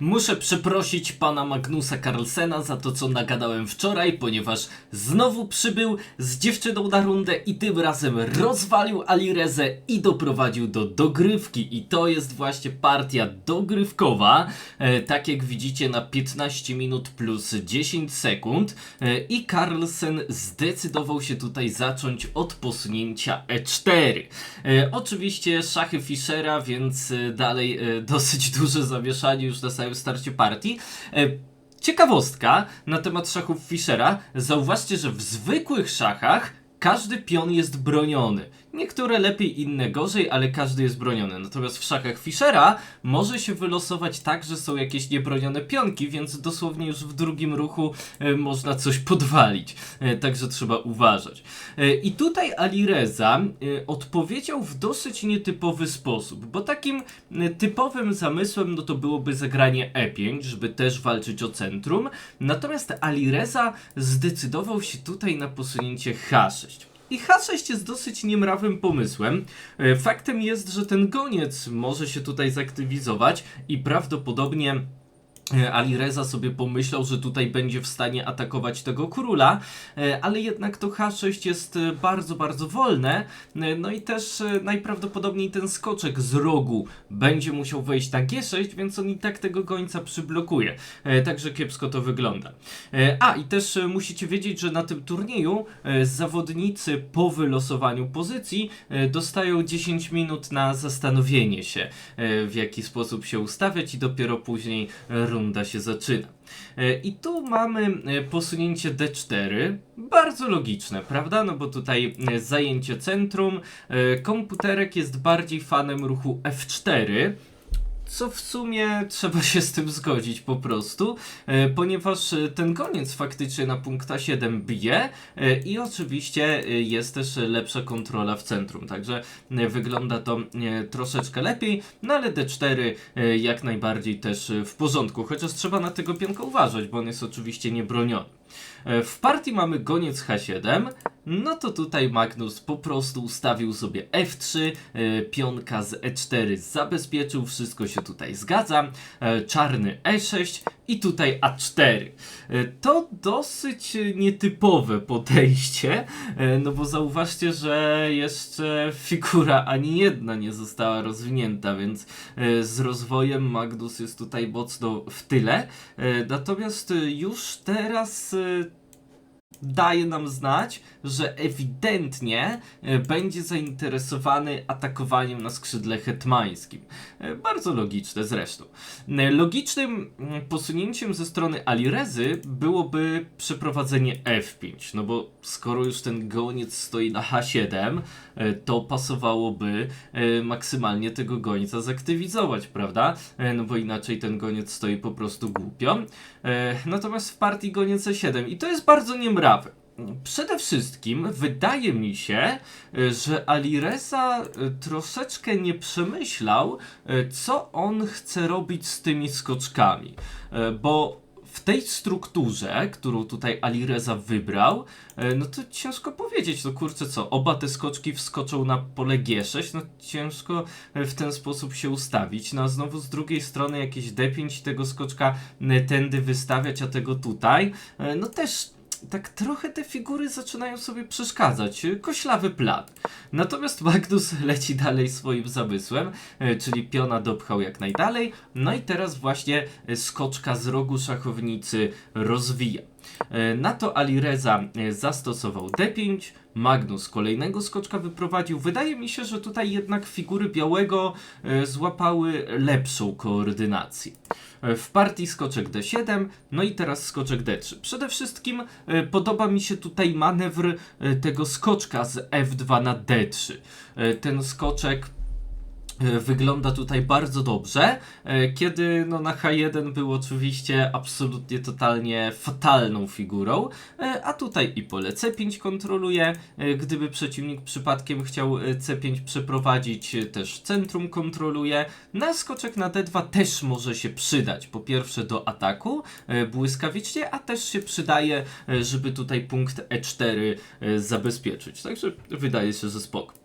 Muszę przeprosić pana Magnusa Carlsena za to, co nagadałem wczoraj, ponieważ znowu przybył z dziewczyną na rundę i tym razem rozwalił Alirezę i doprowadził do dogrywki. I to jest właśnie partia dogrywkowa, e, tak jak widzicie na 15 minut plus 10 sekund. E, I Carlsen zdecydował się tutaj zacząć od posunięcia E4. E, oczywiście szachy Fischera, więc e, dalej e, dosyć duże zamieszanie już na samym starcie partii. E, ciekawostka na temat szachów Fischera. Zauważcie, że w zwykłych szachach każdy pion jest broniony. Niektóre lepiej, inne gorzej, ale każdy jest broniony. Natomiast w szachach Fischera może się wylosować tak, że są jakieś niebronione pionki, więc dosłownie już w drugim ruchu e, można coś podwalić. E, także trzeba uważać. E, I tutaj Alireza odpowiedział w dosyć nietypowy sposób, bo takim typowym zamysłem no to byłoby zagranie E5, żeby też walczyć o centrum. Natomiast Alireza zdecydował się tutaj na posunięcie H6. I H6 jest dosyć niemrawym pomysłem. E, Faktem jest, że ten goniec może się tutaj zaktywizować i prawdopodobnie Alireza sobie pomyślał, że tutaj będzie w stanie atakować tego króla, e, ale jednak to H6 jest e, bardzo, bardzo wolne. E, No i też e, najprawdopodobniej ten skoczek z rogu będzie musiał wejść na G6, więc on i tak tego gońca przyblokuje. E, Także kiepsko to wygląda. E, A i też e, musicie wiedzieć, że na tym turnieju e, zawodnicy po wylosowaniu pozycji e, dostają 10 minut na zastanowienie się, e, w jaki sposób się ustawiać, i dopiero później e, runda się zaczyna. E, I tu mamy e, posunięcie D4, bardzo logiczne, prawda? No bo tutaj e, zajęcie centrum, komputerek jest bardziej fanem ruchu F4. Co w sumie trzeba się z tym zgodzić po prostu, e, ponieważ e, ten goniec faktycznie na punkta 7 bije e, i oczywiście jest też lepsza kontrola w centrum, także wygląda to troszeczkę lepiej, no ale D4 e, jak najbardziej też w porządku, chociaż trzeba na tego pionka uważać, bo on jest oczywiście niebroniony. W partii mamy goniec H7, no to tutaj Magnus po prostu ustawił sobie F3, e, pionka z E4 zabezpieczył, wszystko się tutaj zgadza, e, czarny E6 i tutaj A4. E, To dosyć nietypowe podejście, no bo zauważcie, że jeszcze figura ani jedna nie została rozwinięta, więc z rozwojem Magnus jest tutaj mocno w tyle. Natomiast już teraz daje nam znać, że ewidentnie e, będzie zainteresowany atakowaniem na skrzydle hetmańskim. E, Bardzo logiczne zresztą. E, Logicznym mm, posunięciem ze strony Alirezy byłoby przeprowadzenie F5, no bo skoro już ten goniec stoi na H7, e, to pasowałoby maksymalnie tego gońca zaktywizować, prawda? No bo inaczej ten goniec stoi po prostu głupio. Natomiast w partii goniec E7 i to jest bardzo niemrawe. Przede wszystkim wydaje mi się, e, że Alireza e, troszeczkę nie przemyślał, e, co on chce robić z tymi skoczkami. Bo w tej strukturze, którą tutaj Alireza wybrał, no to ciężko powiedzieć, no kurczę co, oba te skoczki wskoczą na pole G6, no ciężko w ten sposób się ustawić, no a znowu z drugiej strony jakieś D5 tego skoczka tędy wystawiać, a tego tutaj, no też tak trochę te figury zaczynają sobie przeszkadzać. Koślawy plan. Natomiast Magnus leci dalej swoim zamysłem, e, czyli piona dopchał jak najdalej. No i teraz właśnie skoczka z rogu szachownicy rozwija. E, Na to Alireza e, zastosował D5, Magnus kolejnego skoczka wyprowadził. Wydaje mi się, że tutaj jednak figury białego e, złapały lepszą koordynację. W partii skoczek D7, no i teraz skoczek D3. Przede wszystkim podoba mi się tutaj manewr tego skoczka z F2 na D3. E, Ten skoczek wygląda tutaj bardzo dobrze, e, kiedy no, na H1 był oczywiście absolutnie totalnie fatalną figurą, e, a tutaj i pole C5 kontroluje, e, gdyby przeciwnik przypadkiem chciał e, C5 przeprowadzić, e, też centrum kontroluje, na skoczek na D2 też może się przydać, po pierwsze do ataku e, błyskawicznie, a też się przydaje, e, żeby tutaj punkt E4 e, zabezpieczyć, także wydaje się, że spoko.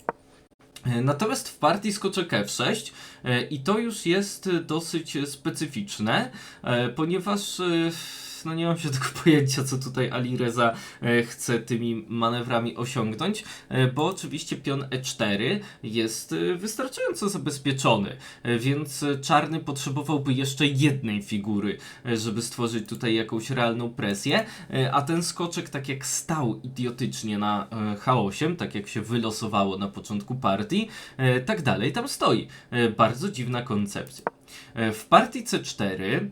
Natomiast w partii skoczek F6 e, i to już jest e, dosyć e, specyficzne, ponieważ no nie mam się tego pojęcia, co tutaj Alireza e, chce tymi manewrami osiągnąć, e, bo oczywiście pion E4 jest e, wystarczająco zabezpieczony, więc czarny potrzebowałby jeszcze jednej figury, żeby stworzyć tutaj jakąś realną presję, a ten skoczek tak jak stał idiotycznie na e, H8, tak jak się wylosowało na początku partii, tak dalej tam stoi. Bardzo dziwna koncepcja. W partii C4 e,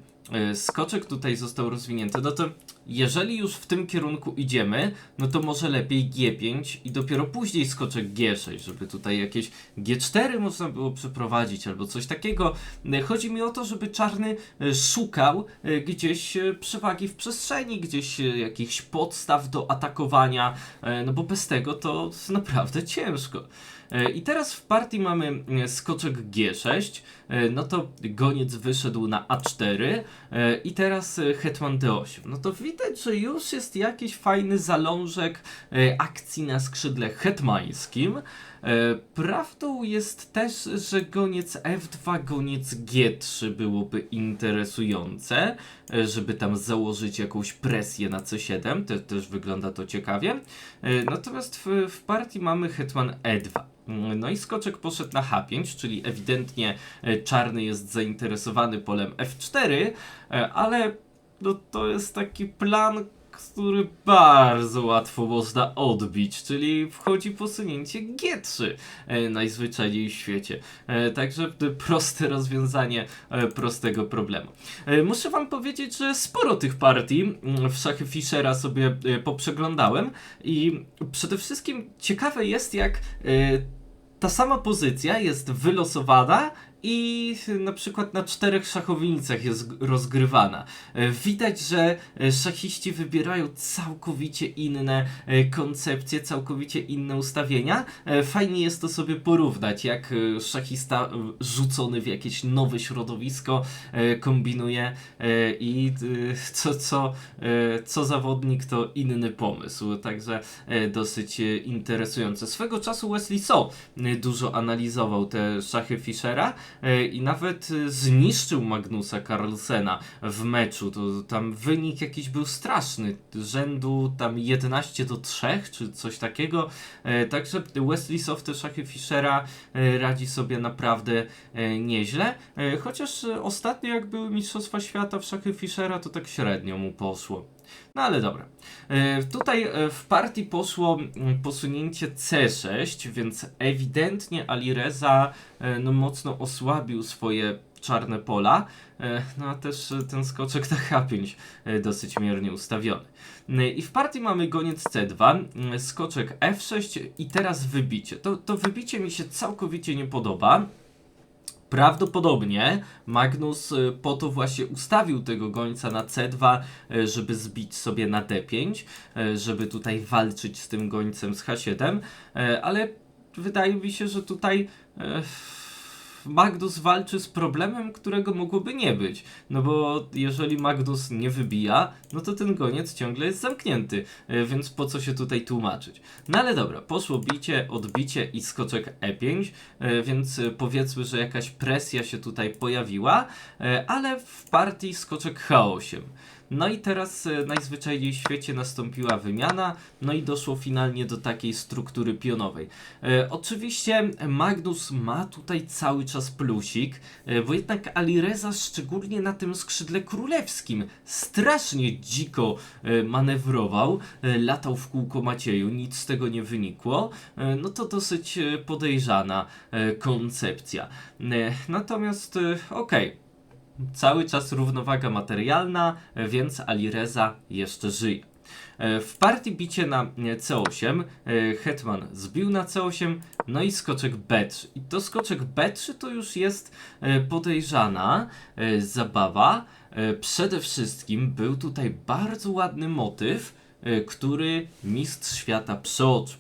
skoczek tutaj został rozwinięty, no to jeżeli już w tym kierunku idziemy, no to może lepiej G5 i dopiero później skoczek G6, żeby tutaj jakieś G4 można było przeprowadzić albo coś takiego. E, Chodzi mi o to, żeby czarny e, szukał gdzieś przewagi w przestrzeni, gdzieś jakichś podstaw do atakowania, no bo bez tego to naprawdę ciężko. E, I teraz w partii mamy e, skoczek G6, e, no to goniec wyszedł na A4 e, i teraz hetman D8. No to widać, że już jest jakiś fajny zalążek akcji na skrzydle hetmańskim. E, Prawdą jest też, że goniec F2, goniec G3 byłoby interesujące, e, żeby tam założyć jakąś presję na C7, te, też wygląda to ciekawie. E, Natomiast w, w partii mamy hetman E2. Mm, No i skoczek poszedł na H5, czyli ewidentnie czarny jest zainteresowany polem F4, e, ale no to jest taki plan, który bardzo łatwo można odbić, czyli wchodzi posunięcie G3 e, najzwyczajniej w świecie. E, Także proste rozwiązanie e, prostego problemu. Muszę wam powiedzieć, że sporo tych partii w szachy Fischera sobie poprzeglądałem i przede wszystkim ciekawe jest jak ta sama pozycja jest wylosowana i na przykład na czterech szachownicach jest rozgrywana. E, Widać, że e, szachiści wybierają całkowicie inne e, koncepcje, całkowicie inne ustawienia. Fajnie jest to sobie porównać, jak szachista rzucony w jakieś nowe środowisko kombinuje i co, co, co zawodnik to inny pomysł. Także dosyć interesujące. Swego czasu Wesley So dużo analizował te szachy Fischera i nawet e, zniszczył Magnusa Carlsena w meczu. To tam wynik jakiś był straszny, rzędu tam 11 do 3 czy coś takiego. E, Także Wesley So w te szachy Fischera e, radzi sobie naprawdę e, nieźle. E, Chociaż e, ostatnio jak były Mistrzostwa Świata w szachy Fischera, to tak średnio mu poszło. No ale dobra. E, Tutaj e, w partii poszło mm, posunięcie C6, więc ewidentnie Alireza e, no, mocno osłabił swoje czarne pola, no a też ten skoczek na H5 e, dosyć miernie ustawiony. I w partii mamy goniec C2, mm, skoczek F6 i teraz wybicie. To, to wybicie mi się całkowicie nie podoba. Prawdopodobnie Magnus y, po to właśnie ustawił tego gońca na C2, y, żeby zbić sobie na D5, y, żeby tutaj walczyć z tym gońcem z H7, y, ale wydaje mi się, że tutaj Magnus walczy z problemem, którego mogłoby nie być. No bo jeżeli Magnus nie wybija, no to ten goniec ciągle jest zamknięty, y, więc po co się tutaj tłumaczyć? No ale dobra, poszło bicie, odbicie i skoczek E5, y, więc powiedzmy, że jakaś presja się tutaj pojawiła, y, ale w partii skoczek H8. No i teraz e, najzwyczajniej w świecie nastąpiła wymiana, no i doszło finalnie do takiej struktury pionowej. E, oczywiście Magnus ma tutaj cały czas plusik, e, bo jednak Alireza szczególnie na tym skrzydle królewskim strasznie dziko manewrował, latał w kółko Macieju, nic z tego nie wynikło, no to dosyć podejrzana koncepcja. Natomiast okej, cały czas równowaga materialna, więc Alireza jeszcze żyje. E, W partii bicie na e, C8, e, Hetman zbił na C8, no i skoczek B3. I to skoczek B3 to już jest podejrzana zabawa. Przede wszystkim był tutaj bardzo ładny motyw, który mistrz świata przeoczył.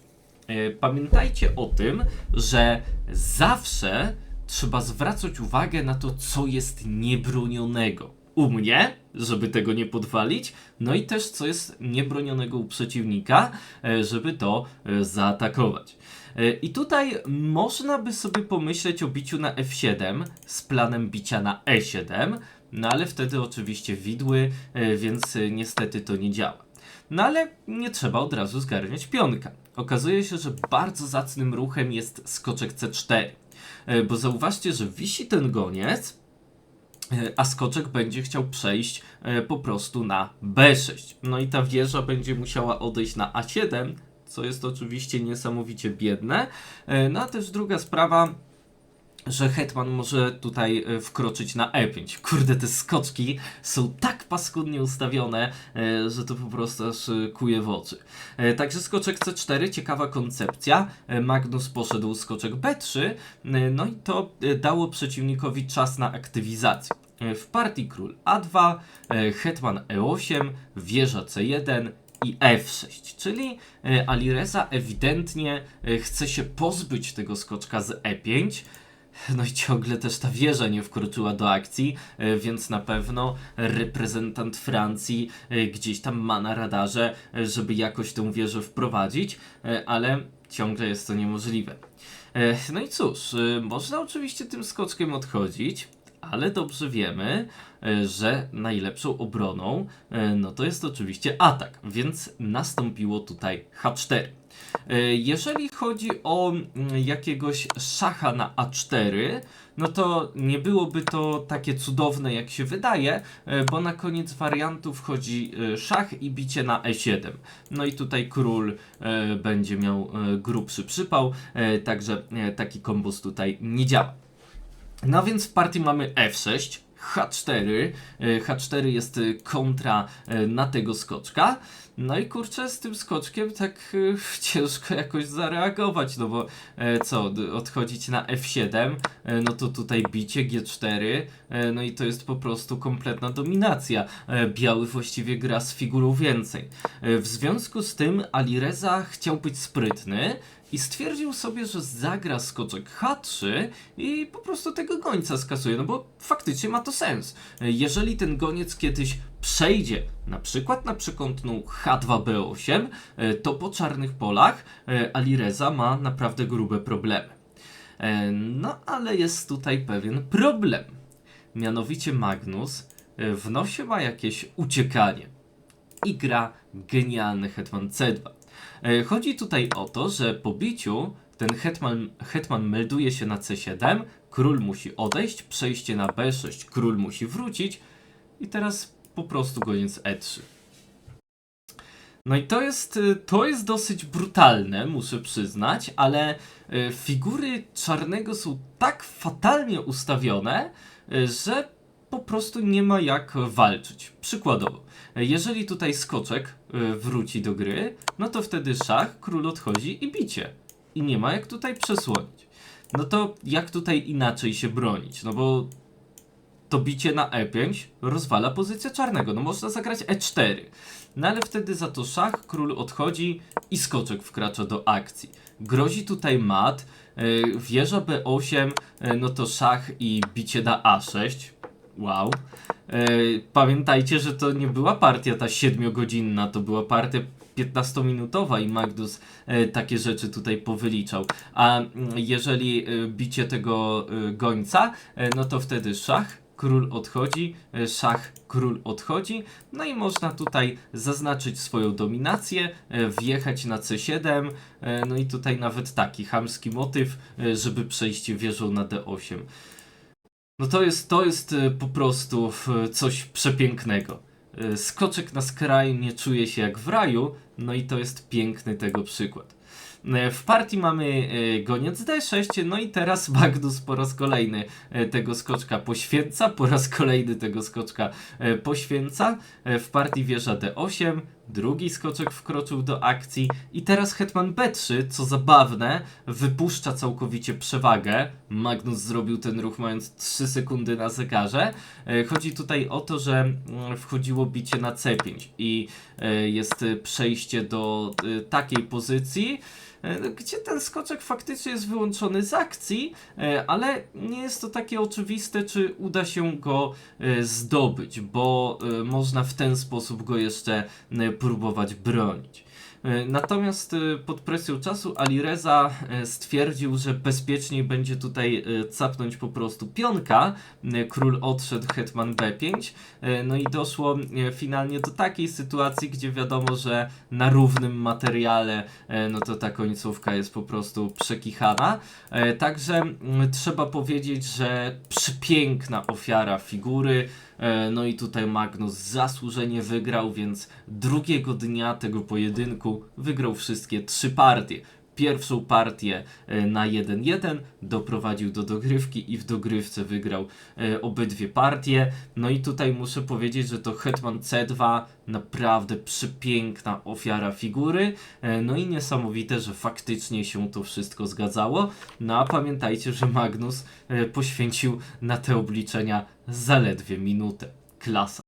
Pamiętajcie o tym, że zawsze trzeba zwracać uwagę na to, co jest niebronionego. u mnie, żeby tego nie podwalić, no i też co jest niebronionego u przeciwnika, e, żeby to e, zaatakować. E, I tutaj można by sobie pomyśleć o biciu na F7 z planem bicia na E7, no ale wtedy oczywiście widły, więc niestety to nie działa. No ale nie trzeba od razu zgarniać pionka. Okazuje się, że bardzo zacnym ruchem jest skoczek C4. E, Bo zauważcie, że wisi ten goniec, e, a skoczek będzie chciał przejść e, po prostu na B6. No i ta wieża będzie musiała odejść na A7, co jest oczywiście niesamowicie biedne. No a też druga sprawa, że hetman może tutaj e, wkroczyć na E5. Kurde, te skoczki są tak paskudnie ustawione, e, że to po prostu aż e, kuje w oczy. Także skoczek C4, ciekawa koncepcja. Magnus poszedł skoczek B3, e, no i to dało przeciwnikowi czas na aktywizację. W partii król A2, e, hetman E8, wieża C1 i F6, czyli Alireza ewidentnie chce się pozbyć tego skoczka z E5, no i ciągle też ta wieża nie wkroczyła do akcji, e, więc na pewno reprezentant Francji e, gdzieś tam ma na radarze, e, żeby jakoś tę wieżę wprowadzić, ale ciągle jest to niemożliwe. No i cóż, można oczywiście tym skoczkiem odchodzić, ale dobrze wiemy, e, że najlepszą obroną e, no to jest oczywiście atak, więc nastąpiło tutaj H4. E, Jeżeli chodzi o mm, jakiegoś szacha na A4, no to nie byłoby to takie cudowne jak się wydaje, bo na koniec wariantu wchodzi szach i bicie na E7. No i tutaj król będzie miał grubszy przypał, także taki kombos tutaj nie działa. No więc w partii mamy F6, H4. e, H4 jest e, kontra e, na tego skoczka. No i kurczę, z tym skoczkiem tak e, ciężko jakoś zareagować, no bo co, odchodzić na F7, e, no to tutaj bicie G4, e, no i to jest po prostu kompletna dominacja. Biały właściwie gra z figurą więcej. W związku z tym Alireza chciał być sprytny, i stwierdził sobie, że zagra skoczek H3 i po prostu tego gońca skasuje, no bo faktycznie ma to sens. Jeżeli ten goniec kiedyś przejdzie na przykład na przekątną H2B8, e, to po czarnych polach e, Alireza ma naprawdę grube problemy. E, No ale jest tutaj pewien problem. Mianowicie Magnus w nosie ma jakieś uciekanie i gra genialny hetman C2. E, Chodzi tutaj o to, że po biciu ten hetman, hetman melduje się na C7, król musi odejść, przejście na B6, król musi wrócić i teraz po prostu goniec E3. No i to jest, y, to jest dosyć brutalne, muszę przyznać, ale y, figury czarnego są tak fatalnie ustawione, że po prostu nie ma jak walczyć. Przykładowo, jeżeli tutaj skoczek y, wróci do gry, no to wtedy szach, król odchodzi i bicie. I nie ma jak tutaj przesłonić. No to jak tutaj inaczej się bronić? No bo to bicie na E5 rozwala pozycję czarnego. No można zagrać E4. No ale wtedy za to szach, król odchodzi i skoczek wkracza do akcji. Grozi tutaj mat, yy, wieża B8, yy, no to szach i bicie na A6. Wow. Yy, pamiętajcie, że to nie była partia ta 7-godzinna, to była partia 15-minutowa i Magnus e, takie rzeczy tutaj powyliczał. A mm, jeżeli e, bicie tego e, gońca, e, no to wtedy szach, król odchodzi, e, szach, król odchodzi. No i można tutaj zaznaczyć swoją dominację, e, wjechać na C7, e, no i tutaj nawet taki chamski motyw, e, żeby przejść wieżą na D8. No to jest, to jest e, po prostu e, coś przepięknego. E, Skoczek na skraju nie czuje się jak w raju, no i to jest piękny tego przykład. W partii mamy goniec D6, no i teraz Magnus po raz kolejny tego skoczka poświęca, po raz kolejny tego skoczka poświęca. W partii wieża D8, drugi skoczek wkroczył do akcji i teraz hetman B3, co zabawne, wypuszcza całkowicie przewagę. Magnus zrobił ten ruch mając 3 sekundy na zegarze. E, Chodzi tutaj o to, że mm, wchodziło bicie na C5 i e, jest przejście do e, takiej pozycji, gdzie ten skoczek faktycznie jest wyłączony z akcji, e, ale nie jest to takie oczywiste, czy uda się go e, zdobyć, bo e, można w ten sposób go jeszcze e, próbować bronić. E, Natomiast e, pod presją czasu Alireza e, stwierdził, że bezpieczniej będzie tutaj capnąć po prostu pionka. Król odszedł, hetman B5. E, No i doszło finalnie do takiej sytuacji, gdzie wiadomo, że na równym materiale no to ta końcówka jest po prostu przekichana. Także trzeba powiedzieć, że przepiękna ofiara figury. E, No i tutaj Magnus zasłużenie wygrał, więc drugiego dnia tego pojedynku wygrał wszystkie trzy partie. Pierwszą partię e, na 1-1 doprowadził do dogrywki i w dogrywce wygrał e, obydwie partie. No i tutaj muszę powiedzieć, że to Hetman C2 naprawdę przepiękna ofiara figury. No i niesamowite, że faktycznie się to wszystko zgadzało. No a pamiętajcie, że Magnus poświęcił na te obliczenia zaledwie minutę. Klasa.